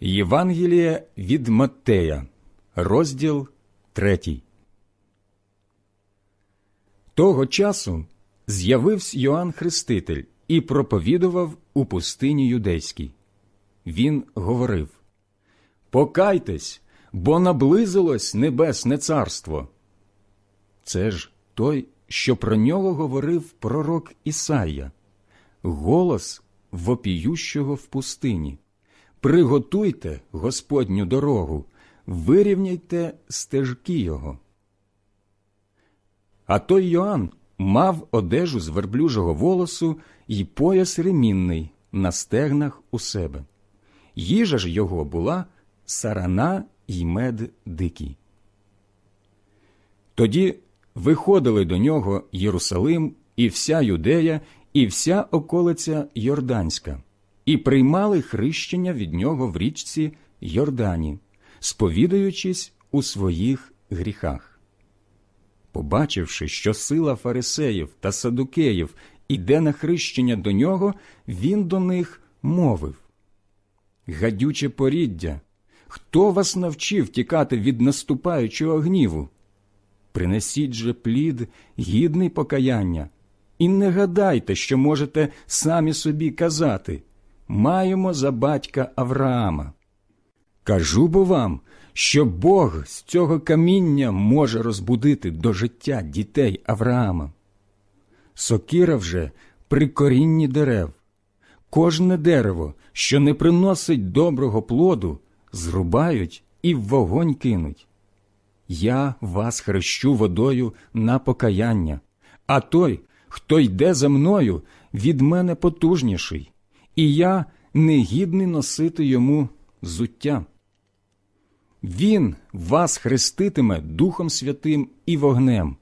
Євангеліє від Маттея, розділ 3. Того часу з'явився Йоанн Хреститель і проповідував у пустині юдейській. Він говорив Покайтесь, бо наблизилось небесне царство. Це ж той, що про нього говорив пророк Ісайя, голос вопіющого в пустині. Приготуйте Господню дорогу, вирівняйте стежки його. А той Йоанн мав одежу з верблюжого волосу і пояс ремінний на стегнах у себе. Їжа ж його була сарана й мед дикий. Тоді виходили до нього Єрусалим і вся Юдея, і вся околиця Йорданська, і приймали хрещення від нього в річці Йордані, сповідаючись у своїх гріхах. Побачивши, що сила фарисеїв та садукеїв іде на хрещення до нього, він до них мовив Гадюче поріддя, хто вас навчив тікати від наступаючого гніву? Принесіть же плід, гідний покаяння, і не гадайте, що можете самі собі казати маємо за батька Авраама. Кажу бо вам, що Бог з цього каміння може розбудити до життя дітей Авраама. Сокира вже при корінні дерев. Кожне дерево, що не приносить доброго плоду, зрубають і в вогонь кинуть. Я вас хрещу водою на покаяння, а той, хто йде за мною, від мене потужніший, і я негідний носити йому зуття. Він вас хреститиме Духом Святим і вогнем.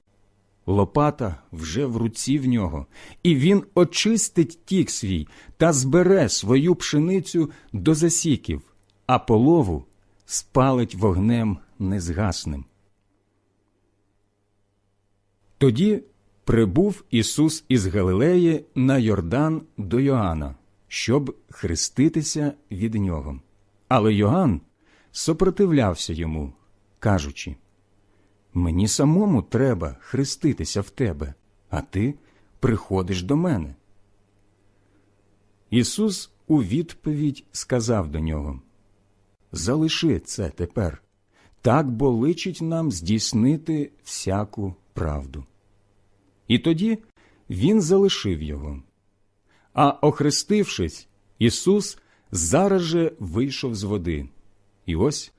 Лопата вже в руці в нього, і він очистить тік свій та збере свою пшеницю до засіків, а полову спалить вогнем незгасним. Тоді прибув Ісус із Галилеї на Йордан до Йоанна, щоб хреститися від нього. Але Йоанн сопротивлявся йому, кажучи Мені самому треба хреститися в тебе, а ти приходиш до мене. Ісус у відповідь сказав до нього Залиши це тепер, так бо личить нам здійснити всяку правду. І тоді він залишив його. А охрестившись, Ісус зараз же вийшов з води, і ось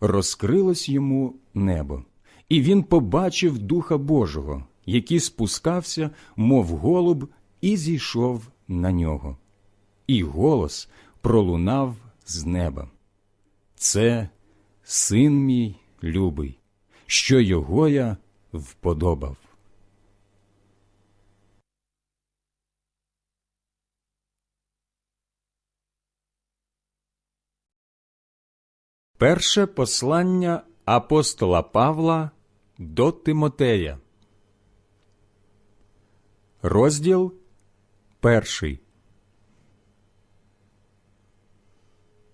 розкрилось йому небо, і він побачив Духа Божого, який спускався, мов голуб, і зійшов на нього. І голос пролунав з неба. Це син мій любий, що його я вподобав. Перше послання апостола Павла до Тимотея. Розділ перший.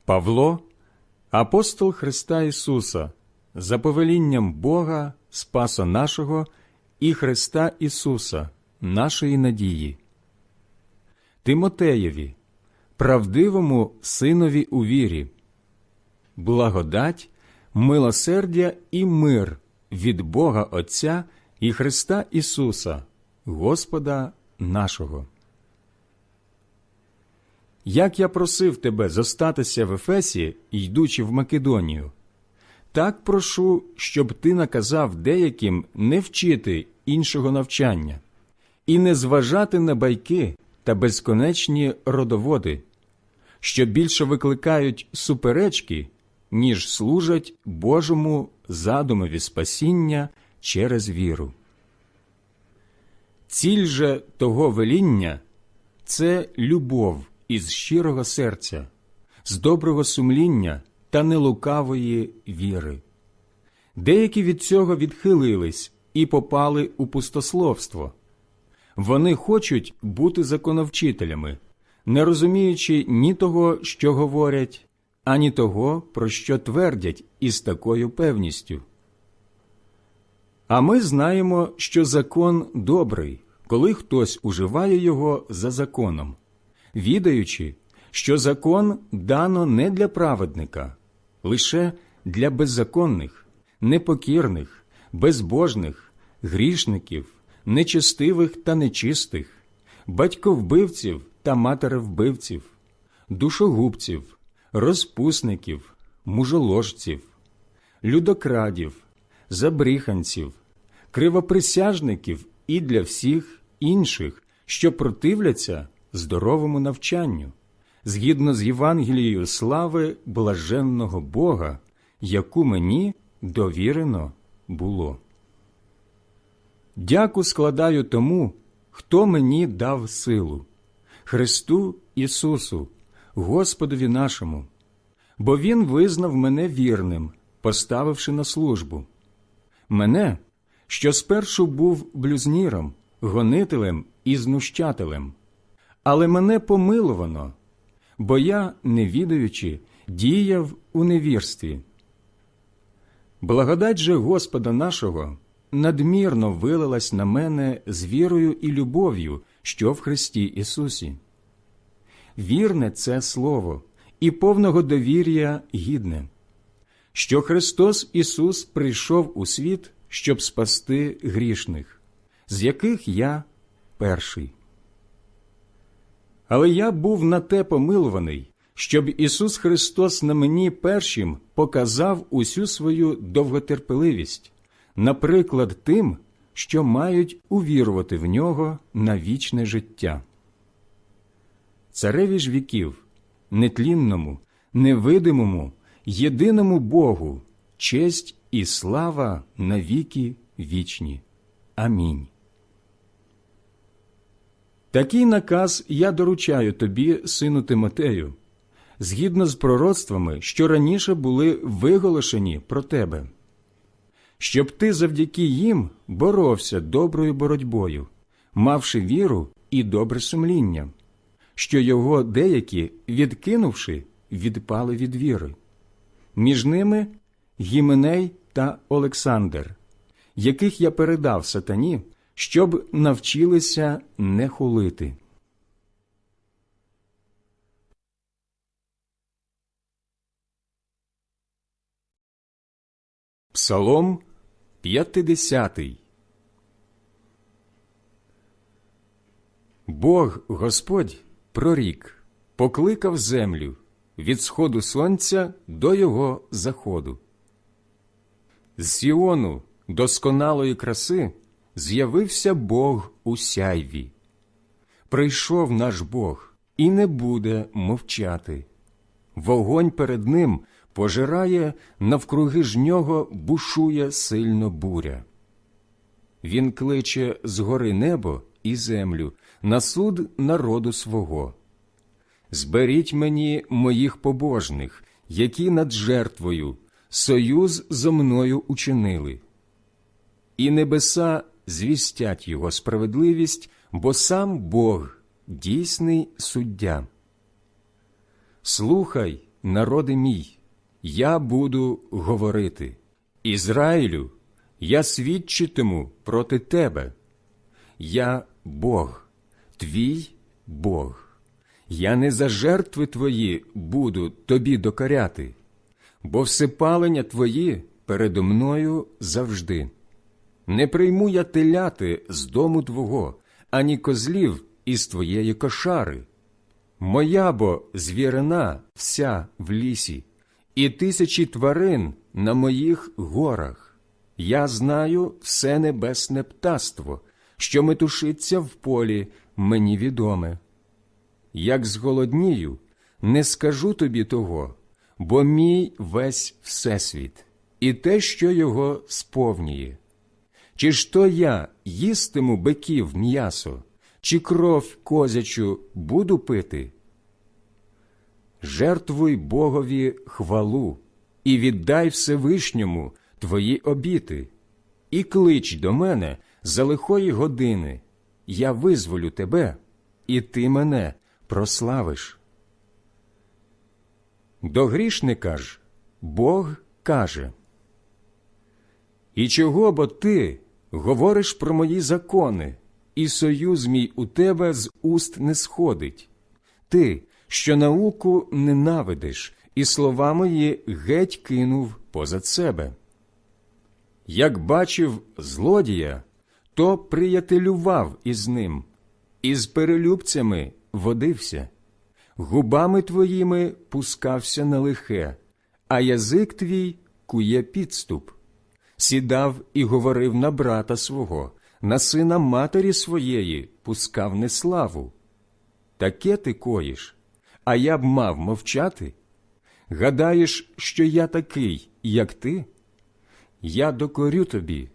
Павло, апостол Христа Ісуса, за повелінням Бога, Спаса нашого і Христа Ісуса, нашої надії. Тимотеєві, правдивому синові у вірі благодать, милосердя і мир від Бога Отця і Христа Ісуса, Господа нашого. Як я просив тебе зостатися в Ефесі, йдучи в Македонію, так прошу, щоб ти наказав деяким не вчити іншого навчання і не зважати на байки та безконечні родоводи, що більше викликають суперечки ніж служать Божому задумові спасіння через віру. Ціль же того веління це любов із щирого серця, з доброго сумління та нелукавої віри. Деякі від цього відхилились і попали у пустословство. Вони хочуть бути законовчителями, не розуміючи ні того, що говорять, ані того, про що твердять із такою певністю. А ми знаємо, що закон добрий, коли хтось уживає його за законом, відаючи, що закон дано не для праведника, лише для беззаконних, непокірних, безбожних, грішників, нечестивих та нечистих, батьковбивців та матеревбивців, душогубців, розпусників, мужоложців, людокрадів, забріханців, кривоприсяжників і для всіх інших, що противляться здоровому навчанню, згідно з Євангелією слави блаженного Бога, яку мені довірено було. Дяку складаю тому, хто мені дав силу, Христу Ісусу, Господові нашому, бо Він визнав мене вірним, поставивши на службу. Мене, що спершу був блюзніром, гонителем і знущателем, але мене помиловано, бо я, не відаючи, діяв у невірстві. Благодать же Господа нашого надмірно вилилась на мене з вірою і любов'ю, що в Христі Ісусі. Вірне це Слово і повного довір'я гідне, що Христос Ісус прийшов у світ, щоб спасти грішних, з яких я перший. Але я був на те помилуваний, щоб Ісус Христос на мені першим показав усю свою довготерпеливість, наприклад, тим, що мають увірувати в нього на вічне життя. Цареві ж віків, нетлінному, невидимому, єдиному Богу, честь і слава навіки вічні. Амінь. Такий наказ я доручаю тобі, сину Тимотею, згідно з пророцтвами, що раніше були виголошені про тебе, щоб ти завдяки їм боровся доброю боротьбою, мавши віру і добре сумління, що його деякі, відкинувши, відпали від віри. Між ними Гіменей та Олександр, яких я передав сатані, щоб навчилися не хулити. Псалом 50 Бог Господь прорік, покликав землю від сходу сонця до його заходу. З Сіону досконалої краси з'явився Бог у сяйві. Прийшов наш Бог і не буде мовчати. Вогонь перед ним пожирає, навкруги ж нього бушує сильно буря. Він кличе з гори небо і землю на суд народу свого. Зберіть мені моїх побожних, які над жертвою союз зо мною учинили. І небеса звістять його справедливість, бо сам Бог дійсний суддя. Слухай, народи мій, я буду говорити. Ізраїлю, я свідчитиму проти тебе. Я Бог, твій Бог. Я не за жертви твої буду тобі докоряти, бо всепалення твої передо мною завжди. Не прийму я теляти з дому твого, ані козлів із твоєї кошари. Моя бо звірина вся в лісі, і тисячі тварин на моїх горах. Я знаю все небесне птаство, що метушиться в полі, мені відоме. Як зголоднію, не скажу тобі того, бо мій весь всесвіт, і те, що його сповнює. Чи ж то я їстиму биків м'ясо, чи кров козячу буду пити? Жертвуй Богові хвалу і віддай Всевишньому твої обіти, і клич до мене за лихої години. Я визволю тебе, і ти мене прославиш. До грішника ж Бог каже І чого бо ти говориш про мої закони, і союз мій у тебе з уст не сходить? Ти, що науку ненавидиш, і слова мої геть кинув позад себе. Як бачив злодія, то приятелював із ним, і з перелюбцями водився, губами твоїми пускався на лихе, а язик твій кує підступ. Сідав і говорив на брата свого, на сина матері своєї пускав неславу. Таке ти коїш, а я б мав мовчати? Гадаєш, що я такий, як ти? Я докорю тобі,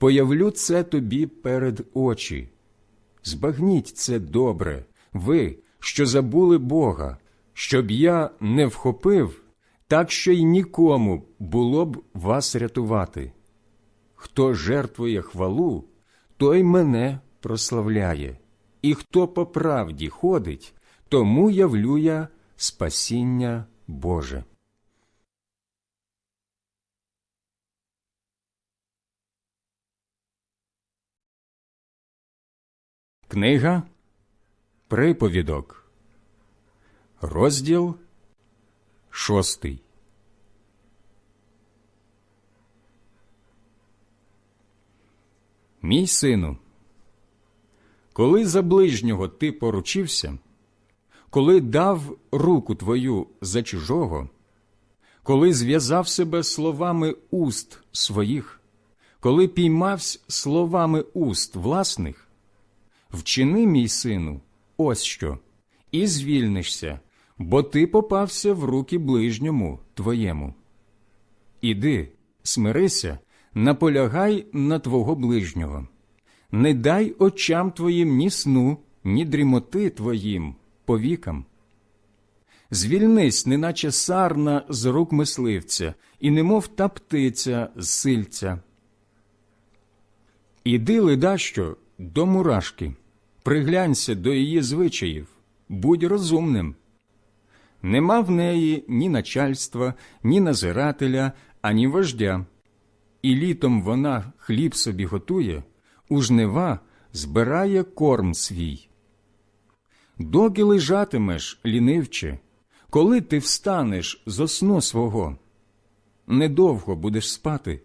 появлю це тобі перед очі. Збагніть це добре, ви, що забули Бога, щоб я не вхопив, так що й нікому було б вас рятувати. Хто жертвує хвалу, той мене прославляє, і хто по правді ходить, тому явлю я спасіння Боже. Книга Приповідок, розділ шостий. Мій сину, коли за ближнього ти поручився, коли дав руку твою за чужого, коли зв'язав себе словами уст своїх, коли піймався словами уст власних, вчини, мій сину, ось що, і звільнишся, бо ти попався в руки ближньому твоєму. Іди, смирися, наполягай на твого ближнього, не дай очам твоїм ні сну, ні дрімоти твоїм повікам. Звільнись, неначе сарна з рук мисливця, і немов та птиця з сильця. Іди, ледащо, до мурашки, приглянься до її звичаїв, будь розумним. Нема в неї ні начальства, ні назирателя, ані вождя. І літом вона хліб собі готує, у жнива збирає корм свій. Доки лежатимеш, лінивче, коли ти встанеш з сну свого? Недовго будеш спати,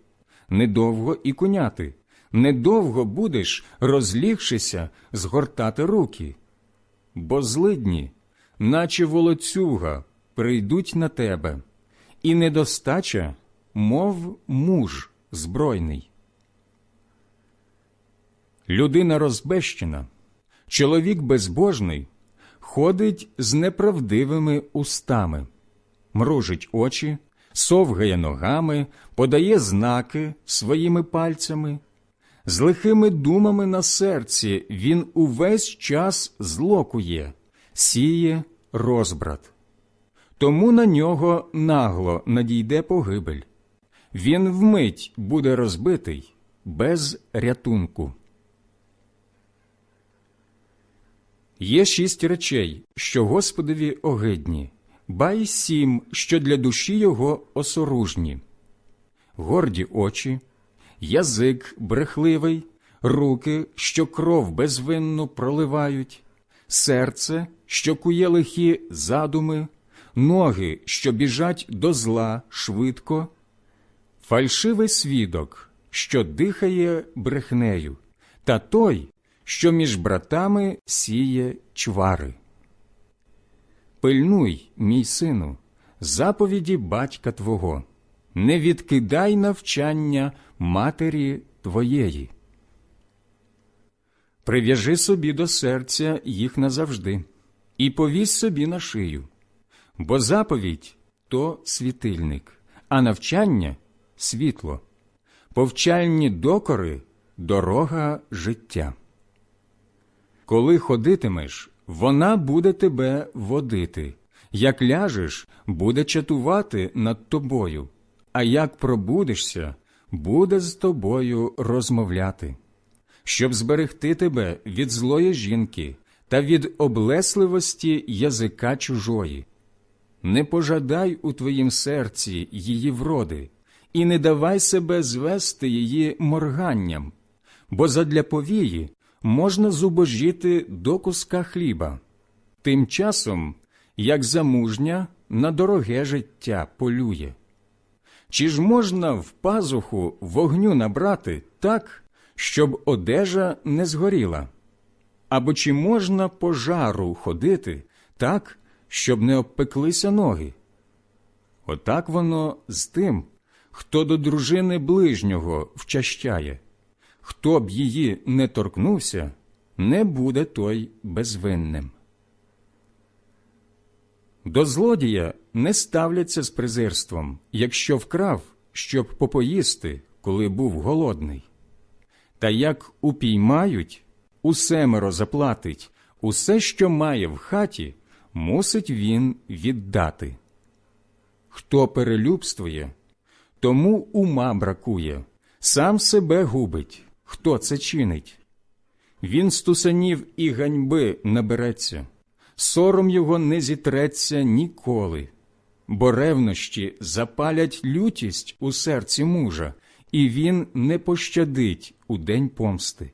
недовго і куняти, недовго будеш, розлігшися, згортати руки, бо злидні, наче волоцюга, прийдуть на тебе, і недостача, мов муж збройний. Людина розбещена, чоловік безбожний ходить з неправдивими устами, мружить очі, совгає ногами, подає знаки своїми пальцями. З лихими думами на серці він увесь час злокує, сіє розбрат. Тому на нього нагло надійде погибель. Він вмить буде розбитий без рятунку. Є шість речей, що Господові огидні, ба й сім, що для душі його осоружні, горді очі, язик брехливий, руки, що кров безвинну проливають, серце, що кує лихі задуми, ноги, що біжать до зла швидко, фальшивий свідок, що дихає брехнею, та той, що між братами сіє чвари. Пильнуй, мій сину, заповіді батька твого, не відкидай навчання матері твоєї. Прив'яжи собі до серця їх назавжди, і повісь собі на шию, бо заповідь то світильник, а навчання світло, повчальні докори дорога життя. Коли ходитимеш, вона буде тебе водити, як ляжеш, буде чатувати над тобою, а як пробудешся, буде з тобою розмовляти, щоб зберегти тебе від злої жінки та від облесливості язика чужої. не пожадай у твоїм серці її вроди, і не давай себе звести її морганням, бо задля повії можна зубожіти до куска хліба. Тим часом, як замужня, на дороге життя полює. Чи ж можна в пазуху вогню набрати так, щоб одежа не згоріла? Або чи можна по жару ходити так, щоб не обпеклися ноги? Отак воно з тим, хто до дружини ближнього вчащає. Хто б її не торкнувся, не буде той безвинним. До злодія не ставляться з презирством, якщо вкрав, щоб попоїсти, коли був голодний. Та як упіймають, усемеро заплатить, усе, що має в хаті, мусить він віддати. Хто перелюбствує, тому ума бракує, сам себе губить, хто це чинить. Він стусанів і ганьби набереться, сором його не зітреться ніколи, бо ревнощі запалять лютість у серці мужа, і він не пощадить у день помсти.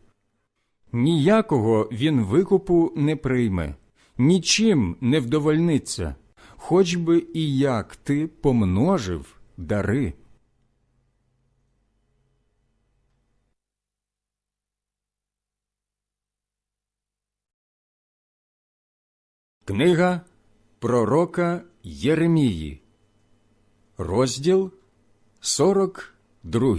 Ніякого він викупу не прийме, нічим не вдовольниться, хоч би і як ти помножив дари. Книга Пророка Єремії, розділ 42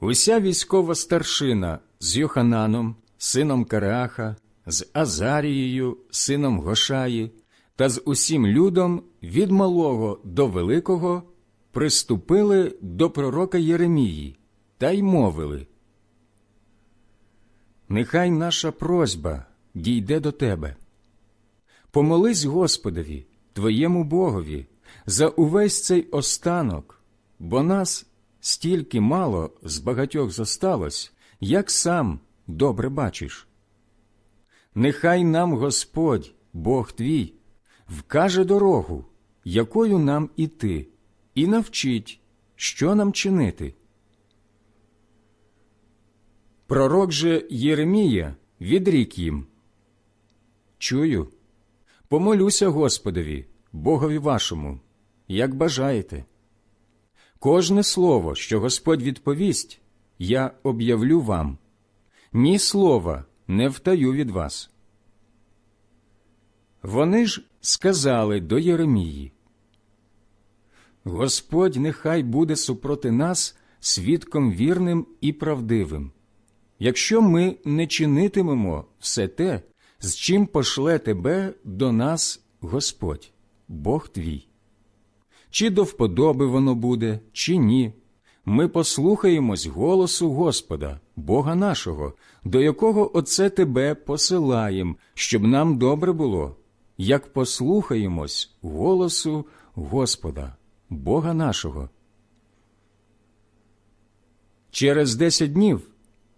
Уся військова старшина з Йохананом, сином Кареаха, з Азарією, сином Гошаї, та з усім людом від малого до великого приступили до пророка Єремії та й мовили – Нехай наша просьба дійде до тебе. Помолись Господові, твоєму Богові, за увесь цей останок, бо нас стільки мало з багатьох зосталось, як сам добре бачиш. Нехай нам Господь, Бог твій, вкаже дорогу, якою нам іти, і навчить, що нам чинити. Пророк же Єремія відрік їм Чую, помолюся Господові, Богові вашому, як бажаєте. Кожне слово, що Господь відповість, я об'явлю вам, ні слова не втаю від вас. Вони ж сказали до Єремії Господь нехай буде супроти нас свідком вірним і правдивим якщо ми не чинитимемо все те, з чим пошле тебе до нас Господь, Бог твій. Чи до вподоби воно буде, чи ні, ми послухаємось голосу Господа, Бога нашого, до якого Оце тебе посилаєм, щоб нам добре було, як послухаємось голосу Господа, Бога нашого. Через десять днів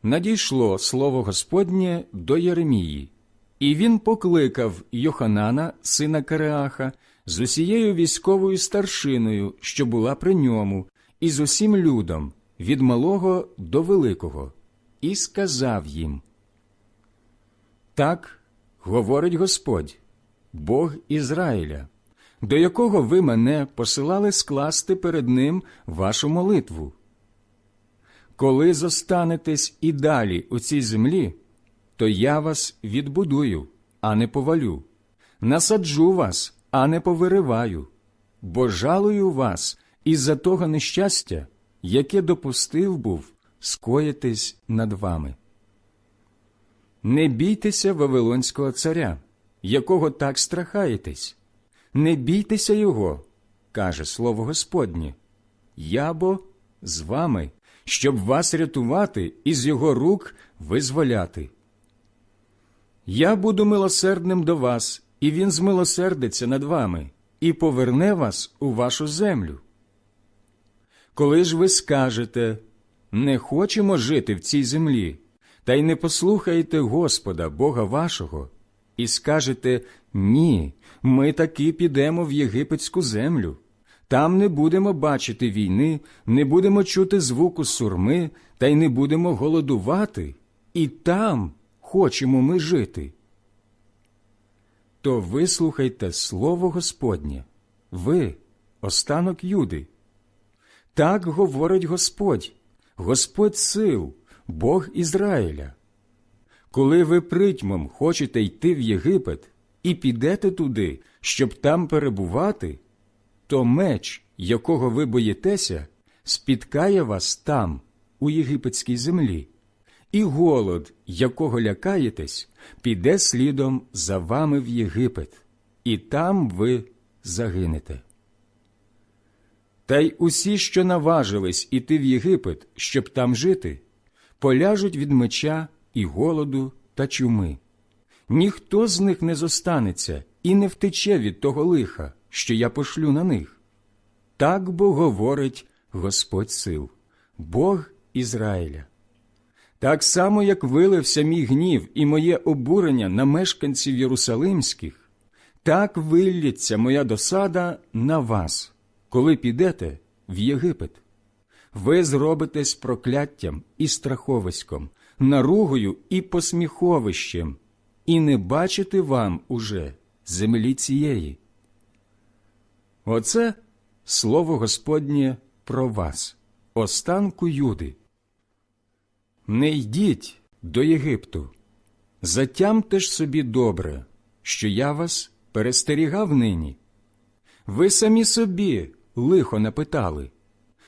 надійшло слово Господнє до Єремії, і він покликав Йоханана, сина Кареаха, з усією військовою старшиною, що була при ньому, і з усім людом, від малого до великого, і сказав їм: Так говорить Господь, Бог Ізраїля, до якого ви мене посилали скласти перед ним вашу молитву. Коли зостанетесь і далі у цій землі, то я вас відбудую, а не повалю, насаджу вас, а не повириваю, бо жалую вас із-за того нещастя, яке допустив був скоїтись над вами. Не бійтеся Вавилонського царя, якого так страхаєтесь, не бійтеся його, каже слово Господнє, я бо з вами щоб вас рятувати і з його рук визволяти. Я буду милосердним до вас, і він змилосердиться над вами і поверне вас у вашу землю. Коли ж ви скажете не хочемо жити в цій землі, та й не послухаєте Господа, Бога вашого, і скажете ні, ми таки підемо в єгипетську землю. Там не будемо бачити війни, не будемо чути звуку сурми, та й не будемо голодувати, і там хочемо ми жити. То вислухайте слово Господнє, ви, останок Юди. Так говорить Господь, Господь сил, Бог Ізраїля. Коли ви притьмом хочете йти в Єгипет і підете туди, щоб там перебувати, то меч, якого ви боїтеся, спіткає вас там, у єгипетській землі, і голод, якого лякаєтесь, піде слідом за вами в Єгипет, і там ви загинете. Та й усі, що наважились іти в Єгипет, щоб там жити, поляжуть від меча і голоду та чуми. Ніхто з них не зостанеться і не втече від того лиха, що я пошлю на них. Так бо говорить Господь сил, Бог Ізраїля. Так само, як вилився мій гнів і моє обурення на мешканців Єрусалимських, так виллється моя досада на вас, коли підете в Єгипет. Ви зробитесь прокляттям і страховиськом, наругою і посміховищем, і не бачити вам уже землі цієї. Оце слово Господнє про вас, останку Юди. Не йдіть до Єгипту, затямте ж собі добре, що я вас перестерігав нині. Ви самі собі лихо напитали,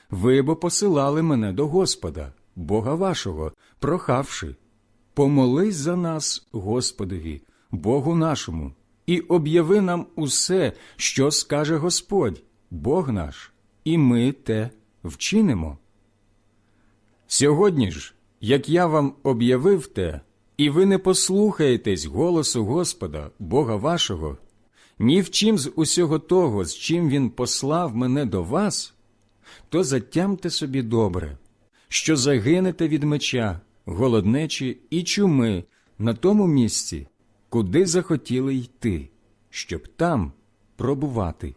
ви бо посилали мене до Господа, Бога вашого, прохавши, помолись за нас, Господові, Богу нашому, і об'яви нам усе, що скаже Господь, Бог наш, і ми те вчинимо. Сьогодні ж, як я вам об'явив те, і ви не послухаєтесь голосу Господа, Бога вашого, ні в чим з усього того, з чим Він послав мене до вас, то затямте собі добре, що загинете від меча, голоднечі і чуми на тому місці, куди захотіли йти, щоб там пробувати.